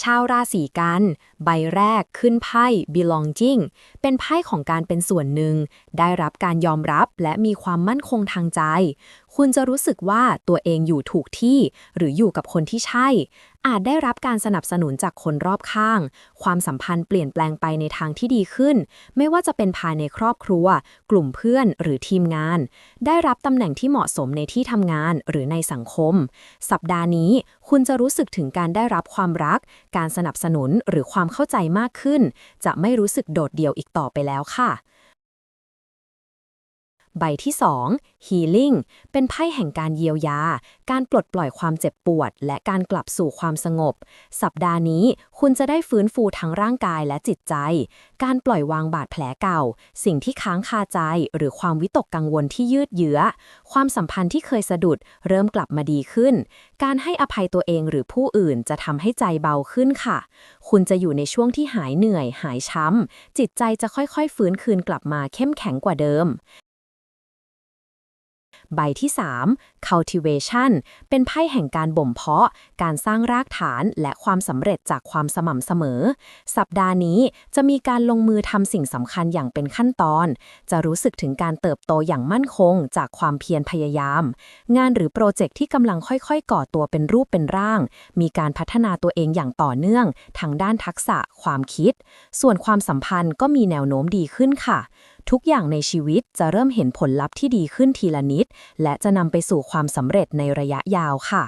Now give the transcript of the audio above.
ชาวราศีกัน ใบแรกขึ้นไพ่ belonging เป็นไพ่ของการเป็นส่วนหนึ่ง ได้รับการยอมรับและมีความมั่นคงทางใจ คุณจะรู้สึกว่าตัวเองอยู่ถูกที่ หรืออยู่กับคนที่ใช่ อาจได้รับการสนับสนุนจากคนรอบข้าง ความสัมพันธ์เปลี่ยนแปลงไปในทางที่ดีขึ้น ไม่ว่าจะเป็นภายในครอบครัว กลุ่มเพื่อนหรือทีมงาน ได้รับตำแหน่งที่เหมาะสมในที่ทำงานหรือในสังคม สัปดาห์นี้ คุณจะรู้สึกถึงการได้รับความรัก การสนับสนุนหรือความเข้าใจมากขึ้น จะไม่รู้สึกโดดเดี่ยวอีกต่อไปแล้วค่ะ ใบที่ 2 Healing เป็นไพ่แห่งการเยียวยา การปลดปล่อยความเจ็บปวด และการกลับสู่ความสงบ สัปดาห์นี้คุณจะได้ฟื้นฟูทั้งร่างกายและจิตใจ การปล่อยวางบาดแผลเก่า สิ่งที่ค้างคาใจ หรือความวิตกกังวลที่ยืดเยื้อ ความสัมพันธ์ที่เคยสะดุด เริ่มกลับมาดีขึ้น การให้อภัยตัวเองหรือผู้อื่นจะทำให้ใจเบาขึ้นค่ะ คุณจะอยู่ในช่วงที่หายเหนื่อย หายช้ำจิตใจจะค่อยๆ ฟื้นคืนกลับมาเข้มแข็งกว่าเดิม ใบที่ 3 cultivation เป็นไพ่แห่งการบ่มเพาะ การสร้างรากฐานและความสำเร็จจากความสม่ำเสมอ สัปดาห์นี้จะมีการลงมือทำสิ่งสำคัญอย่างเป็นขั้นตอน จะรู้สึกถึงการเติบโตอย่างมั่นคง จากความเพียรพยายาม งานหรือโปรเจกต์ที่กำลังค่อยๆ ก่อตัวเป็นรูปเป็นร่าง มีการพัฒนาตัวเองอย่างต่อเนื่องทางด้านทักษะความคิด ส่วนความสัมพันธ์ก็มีแนวโน้มดีขึ้นค่ะ ทุกอย่างในชีวิตจะเริ่มเห็นผลลัพธ์ที่ดีขึ้นทีละนิด และจะนำไปสู่ความสำเร็จในระยะยาวค่ะ